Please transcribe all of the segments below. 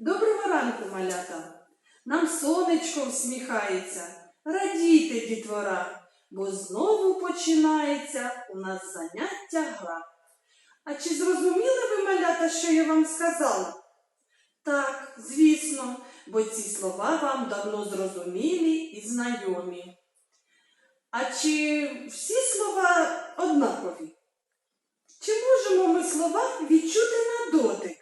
Доброго ранку, малята! Нам сонечко всміхається, радійте, дітвора, бо знову починається у нас заняття гра. А чи зрозуміли ви, малята, що я вам сказала? Так, звісно, бо ці слова вам давно зрозумілі і знайомі. А чи всі слова однакові? Чи можемо ми слова відчути на дотик?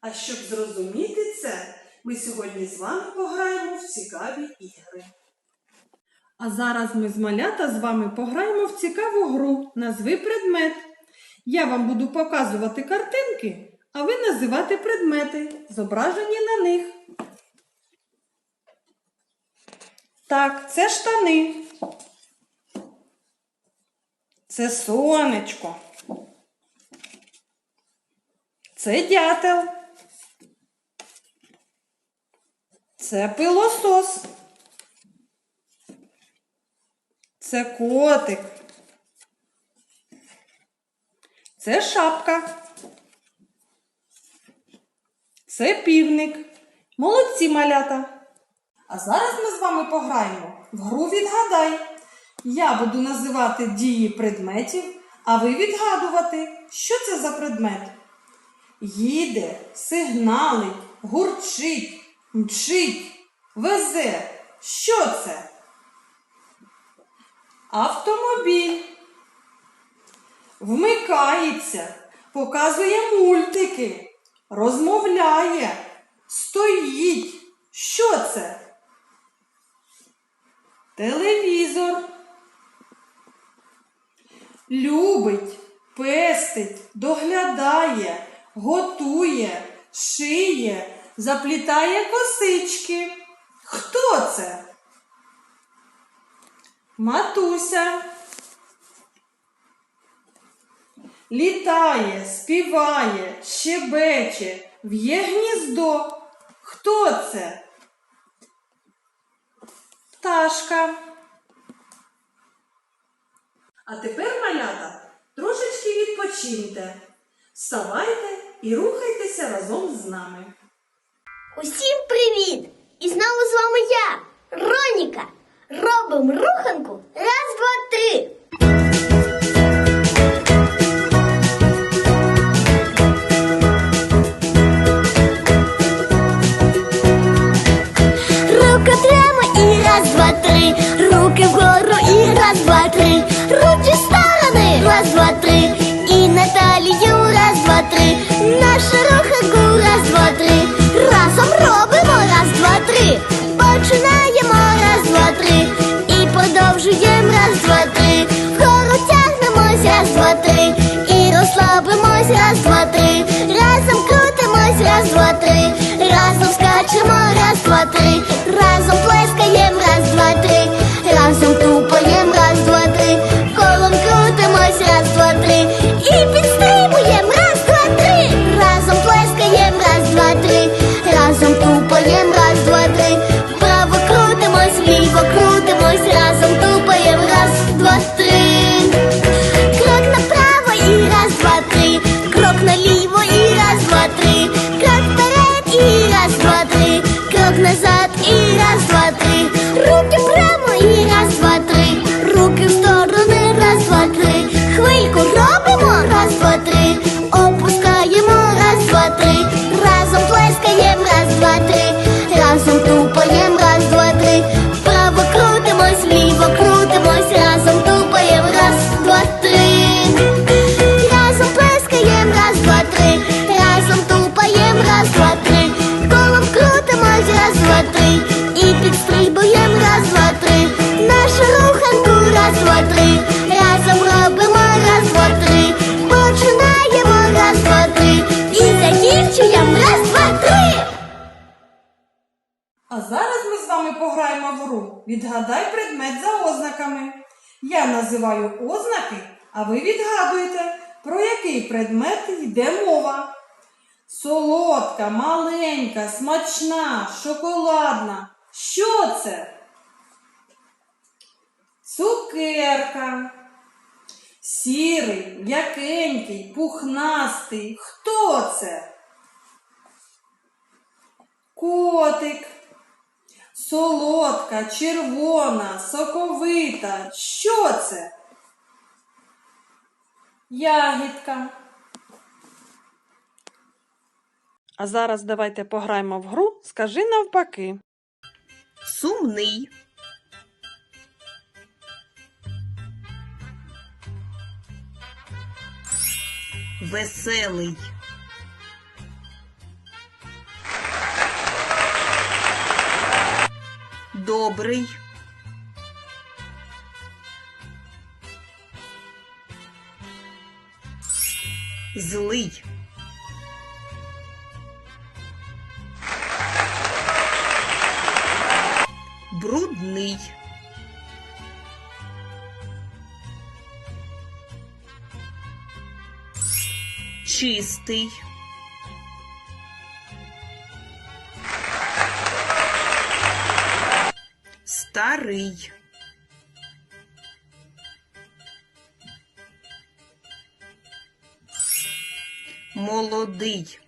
А щоб зрозуміти це, ми сьогодні з вами пограємо в цікаві ігри. А зараз ми з малята з вами пограємо в цікаву гру Назви предмет. Я вам буду показувати картинки, а ви називати предмети, зображені на них. Так, це штани. Це сонечко. Це дятел. Це пилосос. Це котик. Це шапка. Це півник. Молодці малята. А зараз ми з вами пограємо в гру відгадай. Я буду називати дії предметів, а ви відгадувати, що це за предмет. Їде, сигналить, гурчить, мчить, везе. Що це? Автомобіль. Вмикається, показує мультики, розмовляє, стоїть. Що це? Телевізор. Любить, пестить, доглядає, готує, шиє, заплітає косички. Хто це? Матуся. Літає, співає, щебече, в'є гніздо. Хто це? Пташка. А тепер, малята, трошечки відпочиньте. Вставайте і рухайтеся разом з нами. Усім привіт! І знову з вами я, Роніка. Робимо руханку. matin вами пограємо в гру. Відгадай предмет за ознаками. Я називаю ознаки, а ви відгадуєте, про який предмет йде мова. Солодка, маленька, смачна, шоколадна. Що це? Цукерка. Сірий, м'якенький, пухнастий. Хто це? Котик. Солодка, червона, соковита. Що це? Ягідка. А зараз давайте пограємо в гру Скажи навпаки. Сумний. Веселий. Добрий. Злий. Брудний. Чистий. Старий. Молодий.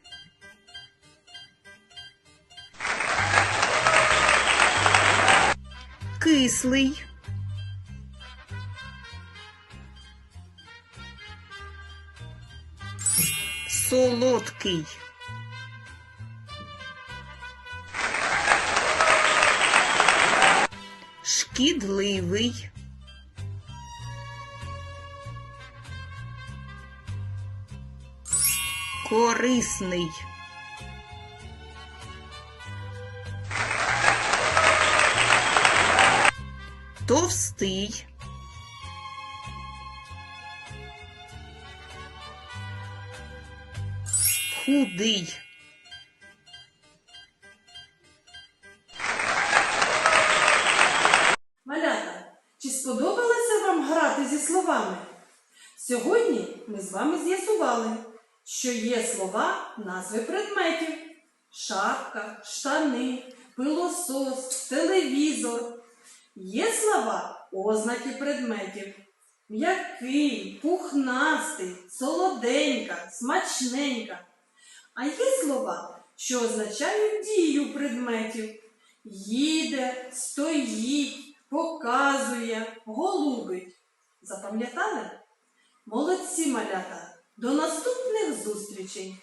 Кислий. Солодкий. Шкідливий. Корисний. Товстий. Худий. Словами? Сьогодні ми з вами з'ясували, що є слова назви предметів: шапка, штани, пилосос, телевізор. Є слова ознаки предметів. М'який, пухнастий, солоденька, смачненька. А є слова, що означають дію предметів. Їде, стоїть, показує, голубить. Запам'ятали? Молодці малята! До наступних зустрічей!